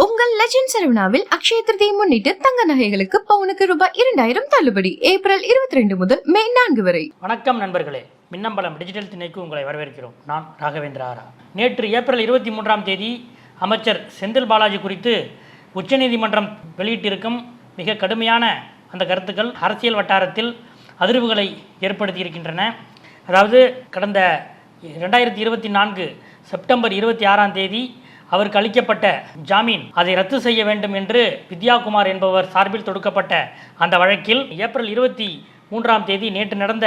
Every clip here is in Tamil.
உங்கள் லெஜெண்ட் சரவணாவில் அக்ஷய திருதியை முன்னிட்டு தங்க நகைகளுக்கு பவுனுக்கு ரூபாய் இரண்டாயிரம் தள்ளுபடி ஏப்ரல் இருபத்தி ரெண்டு முதல் மே நான்கு வரை. வணக்கம் நண்பர்களே. மின்னம்பலம் டிஜிட்டல் திணைக்கு உங்களை வரவேற்கிறோம். நான் ராகவேந்திர ஆரா. நேற்று ஏப்ரல் இருபத்தி மூன்றாம் தேதி அமைச்சர் செந்தில் பாலாஜி குறித்து உச்சநீதிமன்றம் வெளியிட்டிருக்கும் மிக கடுமையான அந்த கருத்துக்கள் அரசியல் வட்டாரத்தில் அதிர்வுகளை ஏற்படுத்தியிருக்கின்றன. அதாவது கடந்த ரெண்டாயிரத்தி இருபத்தி நான்கு செப்டம்பர் இருபத்தி ஆறாம் தேதி அவருக்கு அளிக்கப்பட்ட ஜாமீன் அதை ரத்து செய்ய வேண்டும் என்று வித்யாகுமார் என்பவர் சார்பில் தொடுக்கப்பட்ட அந்த வழக்கில் ஏப்ரல் இருபத்தி மூன்றாம் தேதி நேற்று நடந்த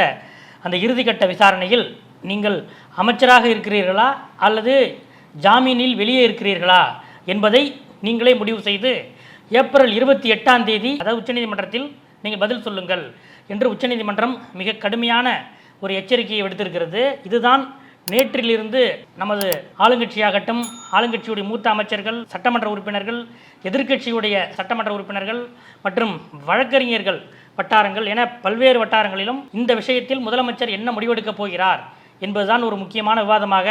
அந்த இறுதிக்கட்ட விசாரணையில் நீங்கள் அமைச்சராக இருக்கிறீர்களா அல்லது ஜாமீனில் வெளியே இருக்கிறீர்களா என்பதை நீங்களே முடிவு செய்து ஏப்ரல் இருபத்தி எட்டாம் தேதி அதாவது உச்சநீதிமன்றத்தில் நீங்கள் பதில் சொல்லுங்கள் என்று உச்சநீதிமன்றம் மிக கடுமையான ஒரு எச்சரிக்கையை விடுத்திருக்கிறது. இதுதான் நேற்றிலிருந்து நமது ஆளுங்கட்சியாகட்டும் ஆளுங்கட்சியுடைய மூத்த அமைச்சர்கள் சட்டமன்ற உறுப்பினர்கள் எதிர்க்கட்சியுடைய சட்டமன்ற உறுப்பினர்கள் மற்றும் வழக்கறிஞர்கள் வட்டாரங்கள் என பல்வேறு வட்டாரங்களிலும் இந்த விஷயத்தில் முதலமைச்சர் என்ன முடிவெடுக்கப் போகிறார் என்பதுதான் ஒரு முக்கியமான விவாதமாக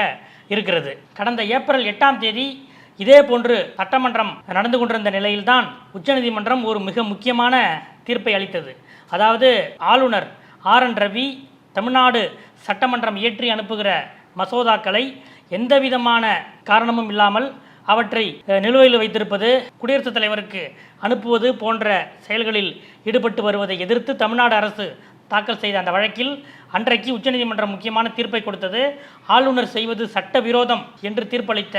இருக்கிறது. கடந்த ஏப்ரல் எட்டாம் தேதி இதே போன்று சட்டமன்றம் நடந்து கொண்டிருந்த நிலையில்தான் உச்சநீதிமன்றம் ஒரு மிக முக்கியமான தீர்ப்பை அளித்தது. அதாவது ஆளுநர் ஆர் என் ரவி தமிழ்நாடு சட்டமன்றம் இயற்றி அனுப்புகிற மசோதாக்களை எந்த விதமான காரணமும் இல்லாமல் அவற்றை நிலுவையில் வைத்திருப்பது குடியரசுத் தலைவருக்கு அனுப்புவது போன்ற செயல்களில் ஈடுபட்டு வருவதை எதிர்த்து தமிழ்நாடு அரசு தாக்கல் செய்த அந்த வழக்கில் அன்றைக்கு உச்சநீதிமன்றம் முக்கியமான தீர்ப்பை கொடுத்தது. ஆளுநர் செய்வது சட்டவிரோதம் என்று தீர்ப்பளித்த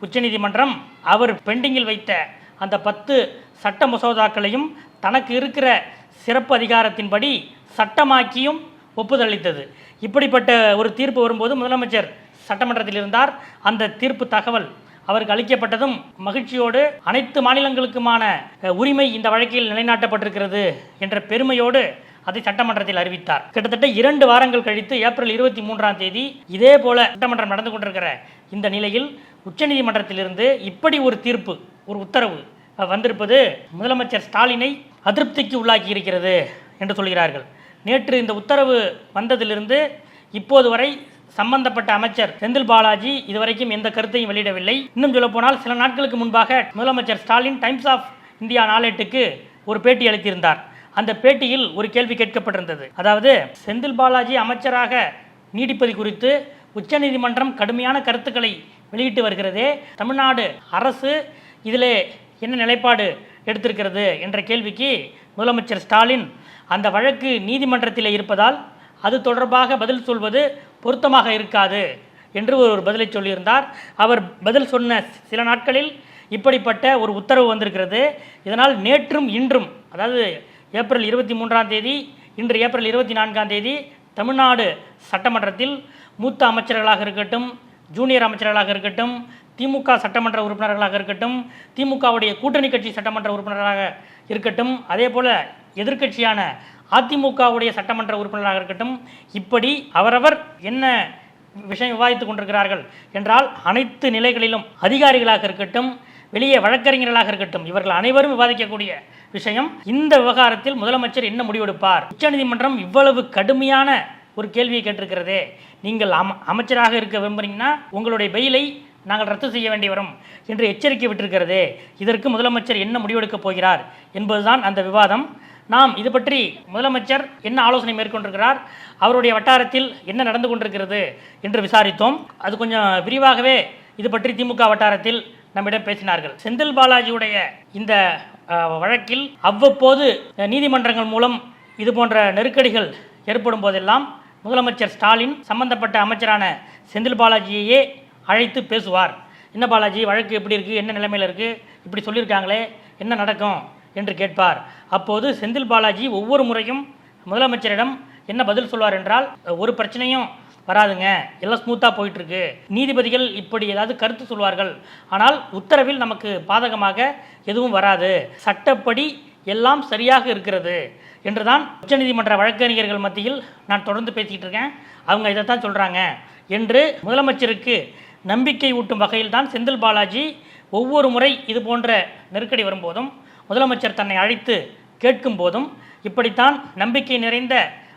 உச்சநீதிமன்றம் அவர் பெண்டிங்கில் வைத்த அந்த பத்து சட்ட மசோதாக்களையும் தனக்கு இருக்கிற சிறப்பு அதிகாரத்தின்படி சட்டமாக்கியும் ஒப்புதல் அளித்தது இப்படிப்பட்ட ஒரு தீர்ப்பு வரும்போது முதலமைச்சர் சட்டமன்றத்தில் இருந்தார். அந்த தீர்ப்பு தகவல் அவருக்கு அளிக்கப்பட்டதும் மகிழ்ச்சியோடு அனைத்து மாநிலங்களுக்குமான உரிமை இந்த வழக்கில் நிலைநாட்டப்பட்டிருக்கிறது என்ற பெருமையோடு அதை சட்டமன்றத்தில் அறிவித்தார். கிட்டத்தட்ட இரண்டு வாரங்கள் கழித்து ஏப்ரல் இருபத்தி மூன்றாம் தேதி இதே போல சட்டமன்றம் நடந்து கொண்டிருக்கிற இந்த நிலையில் உச்சநீதிமன்றத்திலிருந்து இப்படி ஒரு தீர்ப்பு ஒரு உத்தரவு வந்திருப்பது முதலமைச்சர் ஸ்டாலினை அதிருப்திக்கு உள்ளாக்கி இருக்கிறது என்று சொல்கிறார்கள். நேற்று இந்த உத்தரவு வந்ததிலிருந்து இப்போது வரை சம்பந்தப்பட்ட அமைச்சர் செந்தில் பாலாஜி இதுவரைக்கும் எந்த கருத்தையும் வெளியிடவில்லை. இன்னும் சொல்லப்போனால் சில நாட்களுக்கு முன்பாக முதலமைச்சர் ஸ்டாலின் டைம்ஸ் ஆஃப் இந்தியா நாளேட்டுக்கு ஒரு பேட்டி அளித்திருந்தார். அந்த பேட்டியில் ஒரு கேள்வி கேட்கப்பட்டிருந்தது. அதாவது செந்தில் பாலாஜி அமைச்சராக நீடிப்பது குறித்து உச்சநீதிமன்றம் கடுமையான கருத்துக்களை வெளியிட்டு வருகிறதே தமிழ்நாடு அரசு இதிலே என்ன நிலைப்பாடு எடுத்திருக்கிறது என்ற கேள்விக்கு முதலமைச்சர் ஸ்டாலின் அந்த வழக்கு நீதிமன்றத்தில் இருப்பதால் அது தொடர்பாக பதில் சொல்வது பொருத்தமாக இருக்காது என்று ஒரு பதிலை சொல்லியிருந்தார். அவர் பதில் சொன்ன சில நாட்களில் இப்படிப்பட்ட ஒரு உத்தரவு வந்திருக்கிறது. இதனால் நேற்றும் இன்றும் அதாவது ஏப்ரல் இருபத்தி மூன்றாம் தேதி இன்று ஏப்ரல் இருபத்தி நான்காம் தேதி தமிழ்நாடு சட்டமன்றத்தில் மூத்த அமைச்சர்களாக இருக்கட்டும் ஜூனியர் அமைச்சர்களாக இருக்கட்டும் திமுக சட்டமன்ற உறுப்பினர்களாக இருக்கட்டும் திமுகவுடைய கூட்டணி கட்சி சட்டமன்ற உறுப்பினராக இருக்கட்டும் அதே போல் எதிர்க்கட்சியான அதிமுகவுடைய சட்டமன்ற உறுப்பினராக இருக்கட்டும் இப்படி அவரவர் என்ன விஷயம் விவாதித்துக் கொண்டிருக்கிறார்கள் என்றால் அனைத்து நிலைகளிலும் அதிகாரிகளாக இருக்கட்டும் வெளியே வழக்கறிஞர்களாக இருக்கட்டும் இவர்கள் அனைவரும் விவாதிக்கக்கூடிய விஷயம். இந்த விவகாரத்தில் முதலமைச்சர் என்ன முடிவெடுப்பார்? உச்சநீதிமன்றம் இவ்வளவு கடுமையான ஒரு கேள்வியை கேட்டிருக்கிறதே. நீங்கள் அம அமைச்சராக இருக்க விரும்புறீங்கன்னா உங்களுடைய பெயிலை நாங்கள் ரத்து செய்ய வேண்டி வரும் என்று எச்சரிக்கை விட்டிருக்கிறது. இதற்கு முதலமைச்சர் என்ன முடிவெடுக்கப் போகிறார் என்பதுதான் அந்த விவாதம். நாம் இது பற்றி முதலமைச்சர் என்ன ஆலோசனை மேற்கொண்டிருக்கிறார் அவருடைய வட்டாரத்தில் என்ன நடந்து கொண்டிருக்கிறது என்று விசாரித்தோம். அது கொஞ்சம் விரிவாகவே இது பற்றி திமுக வட்டாரத்தில் நம்மிடம் பேசினார்கள். செந்தில் பாலாஜியுடைய இந்த வழக்கில் அவ்வப்போது நீதிமன்றங்கள் மூலம் இது போன்ற நெருக்கடிகள் ஏற்படும் போதெல்லாம் முதலமைச்சர் ஸ்டாலின் சம்பந்தப்பட்ட அமைச்சரான செந்தில் பாலாஜியையே அழைத்து பேசுவார். என்ன பாலாஜி வழக்கு எப்படி இருக்குது என்ன நிலைமையில் இருக்குது இப்படி சொல்லியிருக்காங்களே என்ன நடக்கும்? என்று கேட்பார். அப்போது செந்தில் பாலாஜி ஒவ்வொரு முறையும் முதலமைச்சரிடம் என்ன பதில் சொல்வார் என்றால் ஒரு பிரச்சனையும் வராதுங்க. எல்லாம் ஸ்மூத்தாக போயிட்டுருக்கு. நீதிபதிகள் இப்படி ஏதாவது கருத்து சொல்வார்கள். ஆனால் உத்தரவில் நமக்கு பாதகமாக எதுவும் வராது. சட்டப்படி எல்லாம் சரியாக இருக்கிறது. என்றுதான் உச்சநீதிமன்ற வழக்கறிஞர்கள் மத்தியில் நான் தொடர்ந்து பேசிக்கிட்டு இருக்கேன். அவங்க இதைத்தான் சொல்கிறாங்க என்று முதலமைச்சருக்கு நம்பிக்கை ஊட்டும் வகையில் தான் செந்தில் பாலாஜி ஒவ்வொரு முறை இது போன்ற நெருக்கடி வரும்போதும் முதலமைச்சர் தன்னை அழைத்து கேட்கும் போதும் இப்படித்தான் நம்பிக்கை நிறைந்த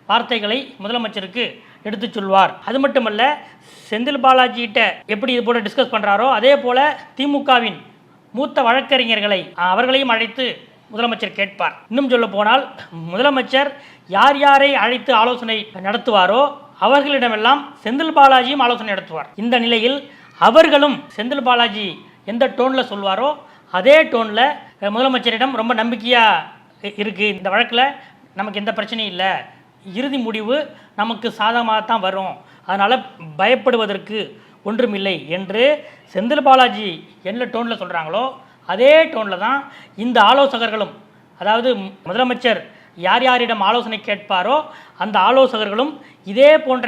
வார்த்தைகளை முதலமைச்சருக்கு எடுத்துச் சொல்வார். அது மட்டுமல்ல செந்தில் பாலாஜிகிட்ட எப்படி இது போல டிஸ்கஸ் பண்ணுறாரோ அதே போல் திமுகவின் மூத்த வழக்கறிஞர்களை அவர்களையும் அழைத்து முதலமைச்சர் கேட்பார். இன்னும் சொல்ல போனால் முதலமைச்சர் யார் யாரை அழைத்து ஆலோசனை நடத்துவாரோ அவர்களிடமெல்லாம் செந்தில் பாலாஜியும் ஆலோசனை நடத்துவார். இந்த நிலையில் அவர்களும் செந்தில் பாலாஜி எந்த டோனில் சொல்வாரோ அதே டோனில் முதலமைச்சரிடம் ரொம்ப நம்பிக்கையாக இருக்குது இந்த வழக்கில் நமக்கு எந்த பிரச்சனையும் இல்லை. இறுதி முடிவு நமக்கு சாதகமாக தான் வரும். அதனால் பயப்படுவதற்கு ஒன்றுமில்லை என்று செந்தில் பாலாஜி என்ன டோனில் சொல்கிறாங்களோ அதே டோனில் தான் இந்த ஆலோசகர்களும் அதாவது முதலமைச்சர் யார் யாரிடம் ஆலோசனை கேட்பாரோ அந்த ஆலோசகர்களும் இதே போன்ற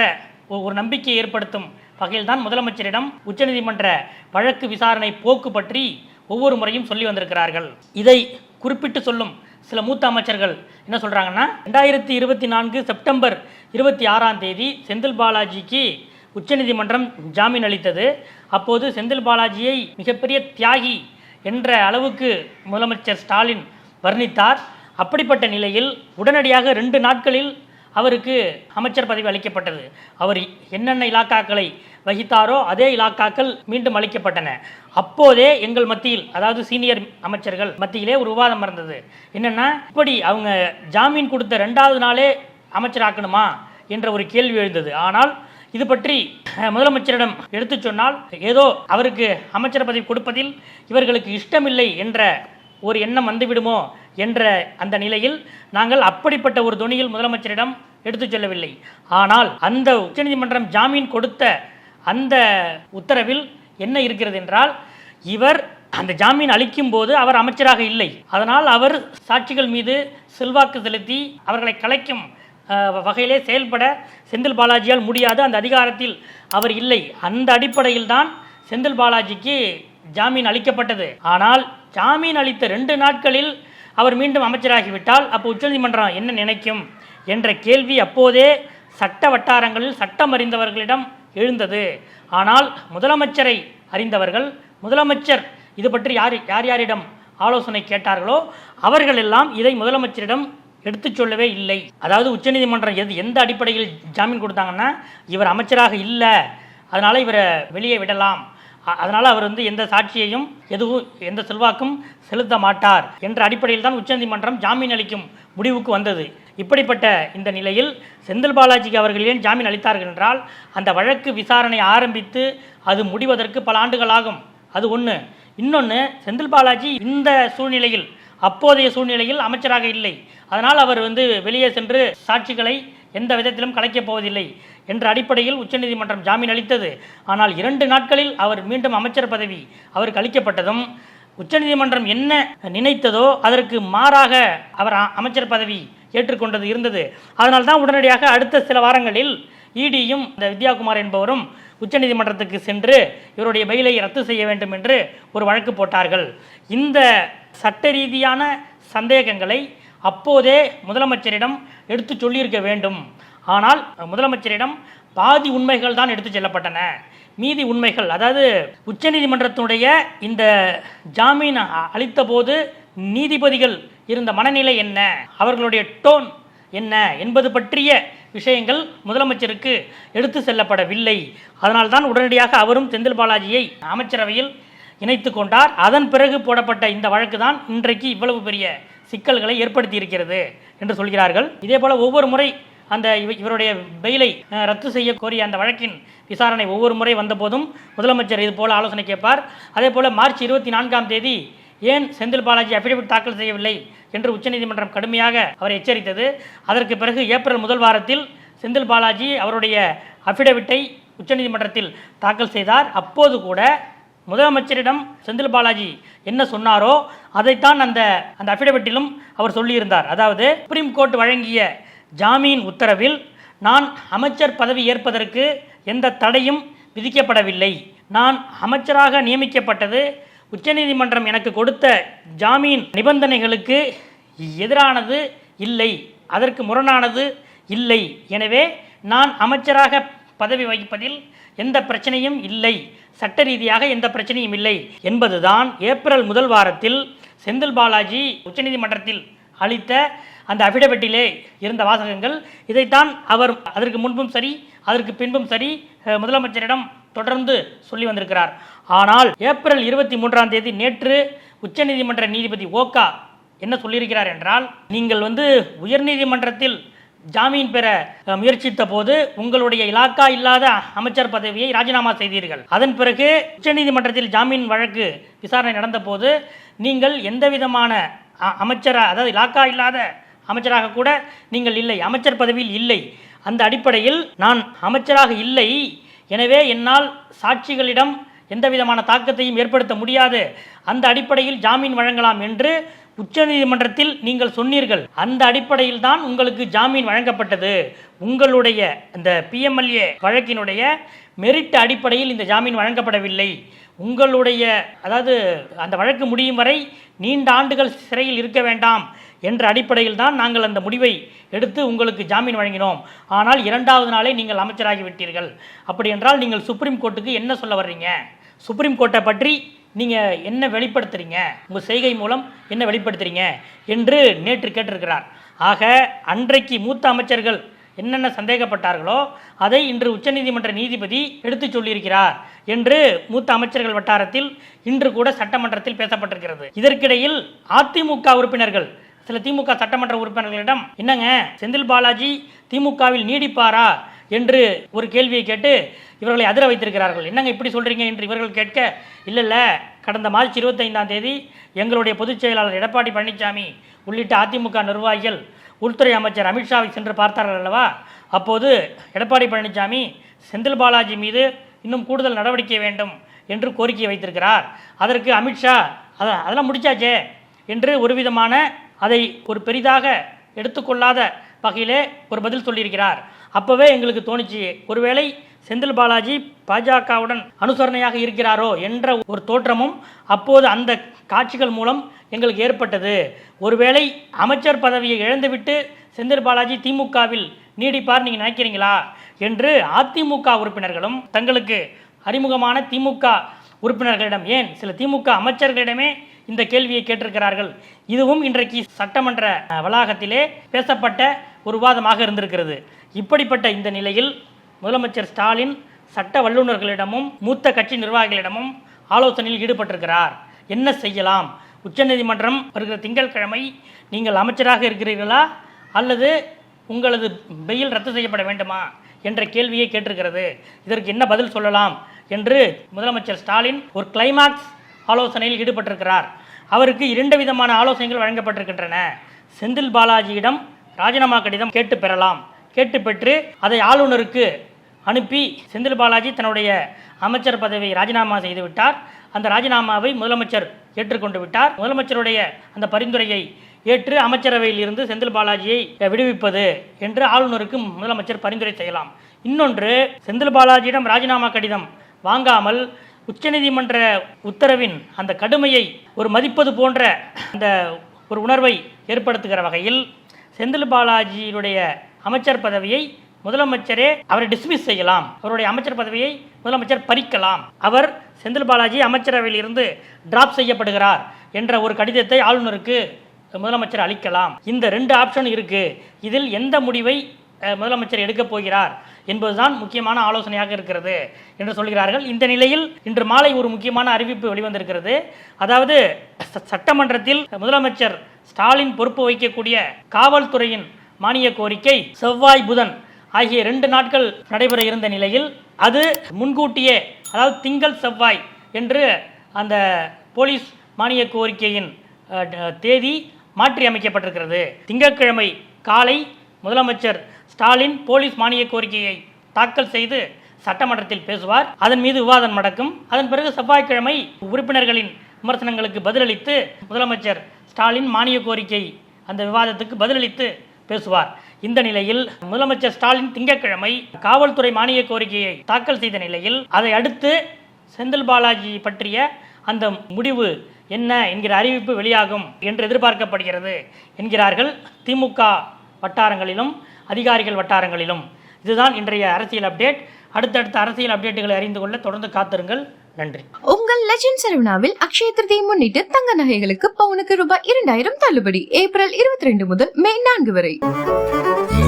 ஒரு நம்பிக்கையை ஏற்படுத்தும் வகையில் தான் முதலமைச்சரிடம் உச்சநீதிமன்ற வழக்கு விசாரணை போக்கு பற்றி ஒவ்வொரு முறையும் சொல்லி வந்திருக்கிறார்கள். இதை குறிப்பிட்டு சொல்லும் சில மூத்த அமைச்சர்கள் என்ன சொல்கிறாங்கன்னா ரெண்டாயிரத்தி இருபத்தி நான்கு செப்டம்பர் இருபத்தி ஆறாம் தேதி செந்தில் பாலாஜிக்கு உச்சநீதிமன்றம் ஜாமீன் அளித்தது. அப்போது செந்தில் பாலாஜியை மிகப்பெரிய தியாகி என்ற அளவுக்கு முதலமைச்சர் ஸ்டாலின் வர்ணித்தார். அப்படிப்பட்ட நிலையில் உடனடியாக ரெண்டு நாட்களில் அவருக்கு அமைச்சர் பதவி அளிக்கப்பட்டது. அவர் என்னென்ன இலாக்காக்களை வகித்தாரோ அதே இலாக்காக்கள் மீண்டும் அளிக்கப்பட்டன. அப்போதே எங்கள் மத்தியில் அதாவது சீனியர் அமைச்சர்கள் மத்தியிலே ஒரு விவாதம் இருந்தது என்னென்னா இப்படி அவங்க ஜாமீன் கொடுத்த ரெண்டாவது நாளே அமைச்சராக்கணுமா என்ற ஒரு கேள்வி எழுந்தது. ஆனால் இது பற்றி முதலமைச்சரிடம் எடுத்துச் சொன்னால் ஏதோ அவருக்கு அமைச்சர் பதவி கொடுப்பதில் இவர்களுக்கு இஷ்டமில்லை என்ற ஒரு எண்ணம் வந்துவிடுமோ என்ற அந்த நிலையில் நாங்கள் அப்படிப்பட்ட ஒரு துணியில் முதலமைச்சரிடம் எடுத்துச் செல்லவில்லை. ஆனால் அந்த உச்சநீதிமன்றம் ஜாமீன் கொடுத்த அந்த உத்தரவில் என்ன இருக்கிறது என்றால் இவர் அந்த ஜாமீன் அளிக்கும் போது அவர் அமைச்சராக இல்லை. அதனால் அவர் சாட்சிகள் மீது செல்வாக்கு செலுத்தி அவர்களை கலைக்கும் வகையிலே செயல்பட செந்தில் பாலாஜியால் முடியாது. அந்த அதிகாரத்தில் அவர் இல்லை. அந்த அடிப்படையில் தான் செந்தில் பாலாஜிக்கு ஜாமீன் அளிக்கப்பட்டது. ஆனால் ஜாமீன் அளித்த ரெண்டு நாட்களில் அவர் மீண்டும் அமைச்சராகிவிட்டால் அப்போ உச்சநீதிமன்றம் என்ன நினைக்கும் என்ற கேள்வி அப்போதே சட்ட வட்டாரங்களில் சட்டம் அறிந்தவர்களிடம் எழுந்தது. ஆனால் முதலமைச்சரை அறிந்தவர்கள் முதலமைச்சர் இது பற்றி யார் யார் யாரிடம் ஆலோசனை கேட்டார்களோ அவர்களெல்லாம் இதை முதலமைச்சரிடம் எடுத்துச் சொல்லவே இல்லை. அதாவது உச்சநீதிமன்றம் எது எந்த அடிப்படையில் ஜாமீன் கொடுத்தாங்கன்னா இவர் அமைச்சராக இல்லை அதனால் இவரை வெளியே விடலாம். அதனால் அவர் வந்து எந்த சாட்சியையும் எதுவும் எந்த செல்வாக்கும் செலுத்த மாட்டார் என்ற அடிப்படையில் தான் உச்சநீதிமன்றம் ஜாமீன் அளிக்கும் முடிவுக்கு வந்தது. இப்படிப்பட்ட இந்த நிலையில் செந்தில் பாலாஜிக்கு அவர்கள் ஏன் ஜாமீன் அளித்தார்கள் என்றால் அந்த வழக்கு விசாரணை ஆரம்பித்து அது முடிவதற்கு பல ஆண்டுகள் ஆகும் அது ஒன்று இன்னொன்று செந்தில் பாலாஜி இந்த சூழ்நிலையில் அப்போதைய சூழ்நிலையில் அமைச்சராக இல்லை. அதனால் அவர் வந்து வெளியே சென்று சாட்சிகளை எந்த விதத்திலும் கலைக்கப் போவதில்லை என்ற அடிப்படையில் உச்சநீதிமன்றம் ஜாமீன் அளித்தது. ஆனால் இரண்டு நாட்களில் அவர் மீண்டும் அமைச்சர் பதவி அவருக்கு அளிக்கப்பட்டதும் உச்சநீதிமன்றம் என்ன நினைத்ததோ அதற்கு மாறாக அவர் அமைச்சர் பதவி ஏற்றுக்கொண்டது இருந்தது. அதனால் தான் உடனடியாக அடுத்த சில வாரங்களில் இடியும் இந்த வித்யாகுமார் என்பவரும் உச்சநீதிமன்றத்துக்கு சென்று இவருடைய பெயிலை ரத்து செய்ய வேண்டும் என்று ஒரு வழக்கு போட்டார்கள். இந்த சட்ட ரீதியான சந்தேகங்களை அப்போதே முதலமைச்சரிடம் எடுத்து சொல்லியிருக்க வேண்டும். ஆனால் முதலமைச்சரிடம் பாதி உண்மைகள் தான் எடுத்து செல்லப்பட்டன. மீதி உண்மைகள் அதாவது உச்சநீதிமன்றத்தினுடைய இந்த ஜாமீன் அ- அளித்த போது நீதிபதிகள் இருந்த மனநிலை என்ன அவர்களுடைய டோன் என்ன என்பது பற்றிய விஷயங்கள் முதலமைச்சருக்கு எடுத்து செல்லப்படவில்லை. அதனால்தான் உடனடியாக அவரும் செந்தில் பாலாஜியை அமைச்சரவையில் இணைத்து கொண்டார். அதன் பிறகு போடப்பட்ட இந்த வழக்கு தான் இன்றைக்கு இவ்வளவு பெரிய சிக்கல்களை ஏற்படுத்தி இருக்கிறது என்று சொல்கிறார்கள். இதே போல ஒவ்வொரு முறை அந்த இவருடைய பெயிலை ரத்து செய்ய கோரிய அந்த வழக்கின் விசாரணை ஒவ்வொரு முறை வந்தபோதும் முதலமைச்சர் இது போல ஆலோசனை கேட்பார். அதே போல மார்ச் இருபத்தி நான்காம் தேதி ஏன் செந்தில் பாலாஜி அபிடவிட் தாக்கல் செய்யவில்லை என்று உச்சநீதிமன்றம் கடுமையாக அவரை எச்சரித்தது. அதற்கு பிறகு ஏப்ரல் முதல் வாரத்தில் செந்தில் பாலாஜி அவருடைய அபிடவிட்டை உச்சநீதிமன்றத்தில் தாக்கல் செய்தார். அப்போது கூட முதலமைச்சரிடம் செந்தில் பாலாஜி என்ன சொன்னாரோ அதைத்தான் அந்த அந்த அபிடவிட்டிலும் அவர் சொல்லியிருந்தார். அதாவது சுப்ரீம் கோர்ட் வழங்கிய ஜாமீன் உத்தரவில் நான் அமைச்சர் பதவி ஏற்பதற்கு எந்த தடையும் விதிக்கப்படவில்லை. நான் அமைச்சராக நியமிக்கப்பட்டது உச்சநீதிமன்றம் எனக்கு கொடுத்த ஜாமீன் நிபந்தனைகளுக்கு எதிரானது இல்லை அதற்கு முரணானது இல்லை. எனவே நான் அமைச்சராக பதவி வகிப்பதில் எந்த பிரச்சனையும் இல்லை. சட்ட ரீதியாக எந்த பிரச்சனையும் இல்லை என்பதுதான் ஏப்ரல் முதல் வாரத்தில் செந்தில் பாலாஜி உச்சநீதிமன்றத்தில் அளித்த அந்த அபிடவிட்டிலே இருந்த வாசகங்கள். இதைத்தான் அவர் அதற்கு முன்பும் சரி அதற்கு பின்பும் சரி முதலமைச்சரிடம் தொடர்ந்து சொல்லி வந்திருக்கிறார். ஆனால் ஏப்ரல் இருபத்தி மூன்றாம் தேதி நேற்று உச்சநீதிமன்ற நீதிபதி ஓகா என்ன சொல்லியிருக்கிறார் என்றால் நீங்கள் வந்து உயர்நீதிமன்றத்தில் ஜாமீன் பெற முயற்சித்த போது உங்களுடைய இலாக்கா இல்லாத அமைச்சர் பதவியை ராஜினாமா செய்தீர்கள். அதன் பிறகு உச்சநீதிமன்றத்தில் ஜாமீன் வழக்கு விசாரணை நடந்தபோது நீங்கள் எந்த விதமான அமைச்சராக அதாவது இலாக்கா இல்லாத அமைச்சராக கூட நீங்கள் இல்லை அமைச்சர் பதவியில் இல்லை. அந்த அடிப்படையில் நான் அமைச்சராக இல்லை. எனவே என்னால் சாட்சிகளிடம் எந்த விதமான தாக்கத்தையும் ஏற்படுத்த முடியாது. அந்த அடிப்படையில் ஜாமீன் வழங்கலாம் என்று உச்சநீதிமன்றத்தில் நீங்கள் சொன்னீர்கள். அந்த அடிப்படையில் தான் உங்களுக்கு ஜாமீன் வழங்கப்பட்டது. உங்களுடைய இந்த பிஎம்எல்ஏ வழக்கினுடைய மெரிட் அடிப்படையில் இந்த ஜாமீன் வழங்கப்படவில்லை. உங்களுடைய அதாவது அந்த வழக்கு முடியும் வரை நீண்ட ஆண்டுகள் சிறையில் இருக்க வேண்டாம் என்ற அடிப்படையில் தான் நாங்கள் அந்த முடிவை எடுத்து உங்களுக்கு ஜாமீன் வழங்கினோம். ஆனால் இரண்டாவது நாளே நீங்கள் அமைச்சராகி விட்டீர்கள். அப்படி என்றால் நீங்கள் சுப்ரீம் கோர்ட்டுக்கு என்ன சொல்ல வர்றீங்க? சுப்ரீம் கோர்ட்டை பற்றி நீங்கள் என்ன வெளிப்படுத்துறீங்க? உங்கள் செய்கை மூலம் என்ன வெளிப்படுத்துறீங்க? என்று நேற்று கேட்டிருக்கிறார். ஆக அன்றைக்கு மூத்த அமைச்சர்கள் என்னென்ன சந்தேகப்பட்டார்களோ அதை இன்று உச்சநீதிமன்ற நீதிபதி எடுத்துச் சொல்லியிருக்கிறார் என்று மூத்த அமைச்சர்கள் வட்டாரத்தில் இன்று கூட சட்டமன்றத்தில் பேசப்பட்டிருக்கிறது. இதற்கிடையில் அதிமுக உறுப்பினர்கள் சில திமுக சட்டமன்ற உறுப்பினர்களிடம் என்னங்க செந்தில் பாலாஜி திமுகவில் நீடிப்பாரா? என்று ஒரு கேள்வியை கேட்டு இவர்களை அதிர வைத்திருக்கிறார்கள். என்னங்க இப்படி சொல்கிறீங்க என்று இவர்கள் கேட்க இல்லை இல்லை கடந்த மார்ச் இருபத்தைந்தாம் தேதி எங்களுடைய பொதுச் செயலாளர் எடப்பாடி பழனிசாமி உள்ளிட்ட அதிமுக நிர்வாகிகள் உள்துறை அமைச்சர் அமித்ஷாவை சென்று பார்த்தார்கள் அல்லவா? அப்போது எடப்பாடி பழனிசாமி செந்தில் பாலாஜி மீது இன்னும் கூடுதல் நடவடிக்கை வேண்டும் என்று கோரிக்கை வைத்திருக்கிறார். அதற்கு அமித்ஷா அதான் அதெல்லாம் முடிச்சாச்சே என்று ஒரு விதமான அதை ஒரு பெரிதாக எடுத்துக்கொள்ளாத வகையிலே ஒரு பதில் சொல்லியிருக்கிறார். அப்போவே எங்களுக்கு தோணுச்சு ஒருவேளை செந்தில் பாலாஜி பாஜகவுடன் அனுசரணையாக இருக்கிறாரோ என்ற ஒரு தோற்றமும் அப்போது அந்த காட்சிகள் மூலம் எங்களுக்கு ஏற்பட்டது. ஒருவேளை அமைச்சர் பதவியை இழந்துவிட்டு செந்தில் பாலாஜி திமுகவில் நீடிப்பார் நீங்கள் நினைக்கிறீங்களா? என்று அதிமுக உறுப்பினர்களும் தங்களுக்கு அறிமுகமான திமுக உறுப்பினர்களிடம் ஏன் சில திமுக அமைச்சர்களிடமே இந்த கேள்வியை கேட்டிருக்கிறார்கள். இதுவும் இன்றைக்கு சட்டமன்ற வளாகத்திலே பேசப்பட்ட ஒரு விவாதமாக இருந்திருக்கிறது. இப்படிப்பட்ட இந்த நிலையில் முதலமைச்சர் ஸ்டாலின் சட்ட வல்லுநர்களிடமும் மூத்த கட்சி நிர்வாகிகளிடமும் ஆலோசனையில் ஈடுபட்டிருக்கிறார். என்ன செய்யலாம்? உச்சநீதிமன்றம் வருகிற திங்கட்கிழமை நீங்கள் அமைச்சராக இருக்கிறீர்களா? அல்லது உங்களது பெயில் ரத்து செய்யப்பட வேண்டுமா? என்ற கேள்வியை கேட்டிருக்கிறது. இதற்கு என்ன பதில் சொல்லலாம்? என்று முதலமைச்சர் ஸ்டாலின் ஒரு கிளைமாக்ஸ் ஆலோசனையில் ஈடுபட்டிருக்கிறார். அவருக்கு இரண்டு விதமான ஆலோசனைகள் வழங்கப்பட்டிருக்கின்றன. செந்தில் பாலாஜியிடம் ராஜினாமா கடிதம் கேட்டு பெறலாம். கேட்டு பெற்று அதை ஆளுநருக்கு அனுப்பி செந்தில் பாலாஜி தன்னுடைய அமைச்சர் பதவியை ராஜினாமா செய்துவிட்டார். அந்த ராஜினாமாவை முதலமைச்சர் ஏற்றுக்கொண்டு விட்டார். முதலமைச்சருடைய அந்த பரிந்துரையை ஏற்று அமைச்சரவையில் இருந்து செந்தில் பாலாஜியை விடுவிப்பது என்று ஆளுநருக்கு முதலமைச்சர் பரிந்துரை செய்யலாம். இன்னொன்று செந்தில் பாலாஜியிடம் ராஜினாமா கடிதம் வாங்காமல் உச்சநீதிமன்ற உத்தரவின் அந்த கடுமையை ஒரு மதிப்பது போன்ற அந்த ஒரு உணர்வை ஏற்படுத்துகிற வகையில் செந்தில் பாலாஜியினுடைய அமைச்சர் பதவியை முதலமைச்சரே அவரை டிஸ்மிஸ் செய்யலாம். அவருடைய அமைச்சர் பதவியை முதலமைச்சர் பறிக்கலாம். அவர் செந்தில் பாலாஜி அமைச்சரவையில் இருந்து டிராப் செய்யப்படுகிறார் என்ற ஒரு கடிதத்தை ஆளுநருக்கு முதலமைச்சர் அளிக்கலாம். இந்த ரெண்டு ஆப்ஷன் இருக்கு. இதில் எந்த முடிவை முதலமைச்சர் எடுக்கப் போகிறார் என்பதுதான் முக்கியமான ஆலோசனையாக இருக்கிறது என்று சொல்கிறார்கள். இந்த நிலையில் இன்று மாலை ஒரு முக்கியமான அறிவிப்பு வெளிவந்திருக்கிறது. அதாவது ச- சட்டமன்றத்தில் முதலமைச்சர் ஸ்டாலின் பொறுப்பு வகிக்கக்கூடிய காவல்துறையின் மானிய கோரிக்கை செவ்வாய் புதன் ஆகிய ரெண்டு நாட்கள் நடைபெற இருந்த நிலையில் அது முன்கூட்டியே அதாவது திங்கள் செவ்வாய் என்று அந்த போலீஸ் மானிய கோரிக்கையின் தேதி மாற்றி அமைக்கப்பட்டிருக்கிறது. திங்கட்கிழமை காலை முதலமைச்சர் ஸ்டாலின் போலீஸ் மானிய கோரிக்கையை தாக்கல் செய்து சட்டமன்றத்தில் பேசுவார். அதன் மீது விவாதம் நடக்கும். அதன் பிறகு செவ்வாய்க்கிழமை உறுப்பினர்களின் விமர்சனங்களுக்கு பதிலளித்து முதலமைச்சர் ஸ்டாலின் மானிய கோரிக்கை அந்த விவாதத்துக்கு பதிலளித்து பேசுவார். இந்த நிலையில் முதலமைச்சர் ஸ்டாலின் திங்கட்கிழமை காவல்துறை மானிய கோரிக்கையை தாக்கல் செய்த நிலையில் அதை அடுத்து செந்தில் பாலாஜி பற்றிய அந்த முடிவு என்ன என்கிற அறிவிப்பு வெளியாகும் என்று எதிர்பார்க்கப்படுகிறது என்கிறார்கள் திமுக வட்டாரங்களிலும் அதிகாரிகள் வட்டாரங்களிலும். இதுதான் இன்றைய அரசியல் அப்டேட். அடுத்தடுத்த அரசியல் அப்டேட்டுகளை அறிந்து கொள்ள தொடர்ந்து காத்திருங்கள். நன்றி. உங்கள் லெஜண்ட் சரவணாவில் அக்ஷய திருதியை முன்னிட்டு தங்க நகைகளுக்கு பவுனுக்கு ரூபாய் இரண்டாயிரம் தள்ளுபடி. ஏப்ரல் இருபத்தி ரெண்டு முதல் மே நான்கு வரை.